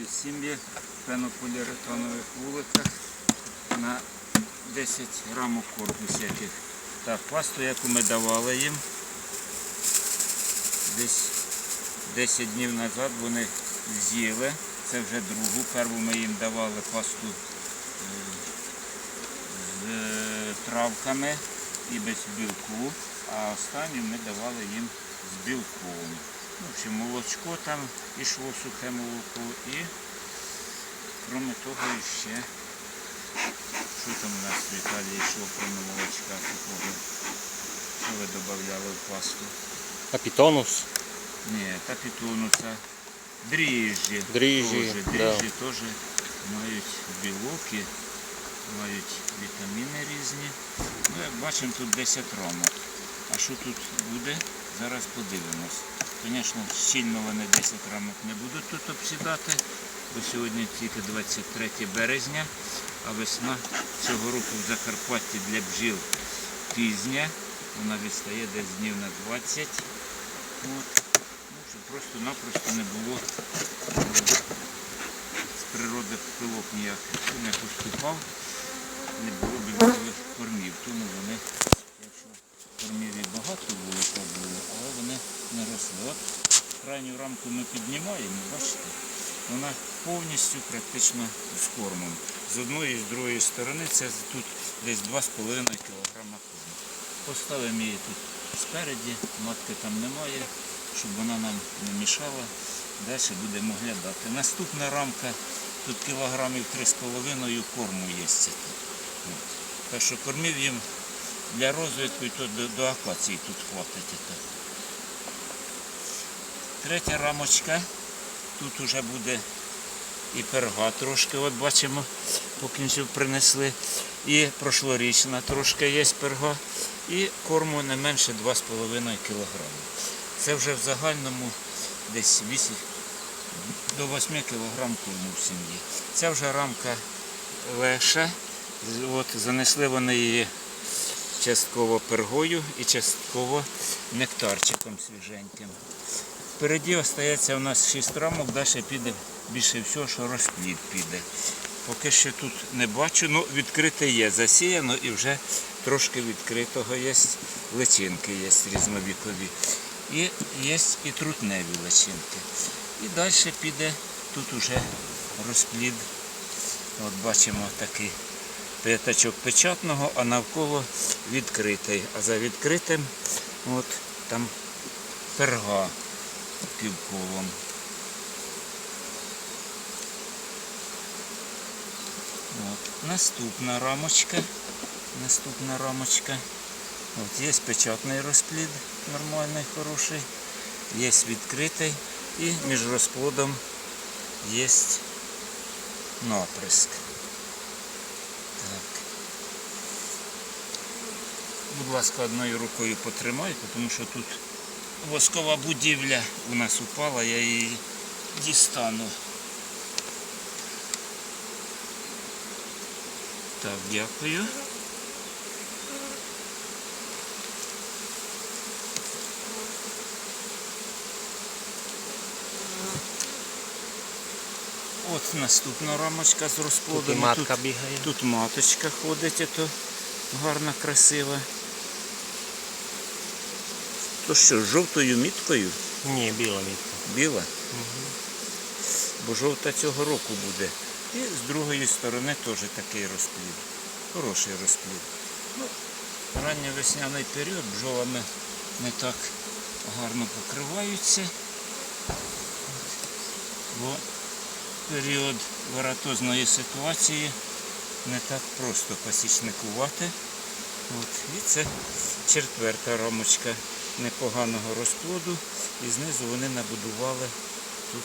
працюють сім'ї в пенополіуретанових вуликах на 10 рамок корпус яких. Так, пасту, яку ми давали їм, десь 10 днів назад вони з'їли. Це вже другу. Перву ми їм давали пасту е, з е, травками і без білку, а останню ми давали їм з білком. Ну, в общем, молочко там ішло сухе молоко і крім того ще що там у нас в Італії йшло, крім молочка сухого. Що ви додавали в пасту? Капітонус. Ні, та пітунуса. Дріжджі. Дріжджі, Теж, да. дріжджі теж мають білоки, мають вітаміни різні. Ну, як бачимо, тут 10 рамок. А що тут буде? Зараз подивимось. Звісно, щільно вони 10 рамок не будуть тут обсідати, бо сьогодні тільки 23 березня, а весна цього року в Закарпатті для бджіл пізня. Вона відстає десь днів на 20. От. Ну, щоб просто-напросто не було з природи пилок ніяких не поступав, не було білкових кормів. Тому і багато було, то але вони не росли. От крайню рамку ми піднімаємо, бачите, вона повністю практично з кормом. З одної і з другої сторони це тут десь 2,5 кг корму. Поставимо її тут спереді, матки там немає, щоб вона нам не мішала. Далі будемо глядати. Наступна рамка, тут кілограмів 3,5 корму є. Так що кормів їм для розвитку і то до, до акації тут хватить. Третя рамочка. Тут вже буде і перга трошки, от бачимо, по принесли. І прошлорічна трошки є перга. І корму не менше 2,5 кг. Це вже в загальному десь 8 до 8 кг корму в сім'ї. Це вже рамка леша. От, занесли вони її частково пергою і частково нектарчиком свіженьким. Впереді остається у нас 6 рамок, далі піде більше всього, що розплід піде. Поки що тут не бачу, ну відкрите є, засіяно і вже трошки відкритого є, личинки є різновікові. І є і трутневі личинки. І далі піде тут уже розплід. От бачимо такий п'ятачок печатного, а навколо відкритий. А за відкритим от там перга півколом. От. Наступна рамочка. Наступна рамочка. От є печатний розплід, нормальний, хороший. Є відкритий і між розплодом є наприск. Будь ласка, одною рукою потримайте, тому що тут воскова будівля у нас упала, я її дістану. Так, дякую. От наступна рамочка з розплодом. Тут матка бігає. Тут маточка ходить, ото гарна, красива. То що, з жовтою міткою? Ні, біла мітка. Біла? Бо жовта цього року буде. І з другої сторони теж такий розплід. Хороший розплід. Ну, ранньовесняний період бджолами не так гарно покриваються. Бо період варатозної ситуації не так просто пасічникувати. От. І це четверта рамочка непоганого розплоду. І знизу вони набудували тут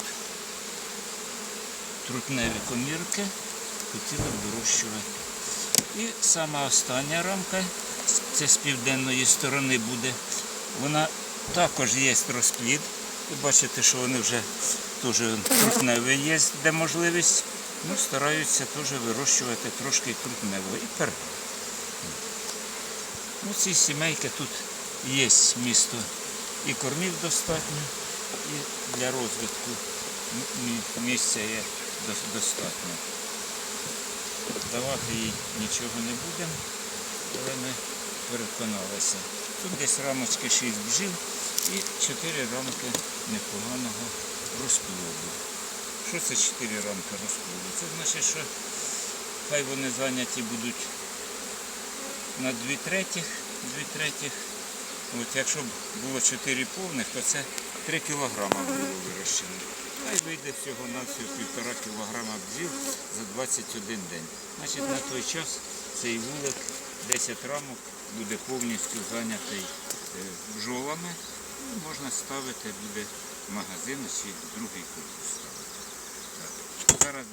трутневі комірки, хотіли вирощувати. І сама остання рамка, це з південної сторони буде, вона також є розплід. Ви бачите, що вони вже теж трутневі є, де можливість. Ну, стараються теж вирощувати трошки трутневого і пер. Ну, ці сімейки тут є місто і кормів достатньо, і для розвитку місця є достатньо. Давати їй нічого не будемо, але ми переконалися. Тут десь рамочки 6 бджіл і 4 рамки непоганого розплоду. Що це 4 рамки розплоду? Це значить, що хай вони зайняті будуть на 2 третіх, 2 третіх. От якщо б було 4 повних, то це 3 кілограма було вирощено. Хай вийде всього на всього півтора кілограма бджіл за 21 день. Значить на той час цей вулик 10 рамок буде повністю зайнятий е, бджолами. Ну, можна ставити буде магазин чи другий корпус ставити. Так.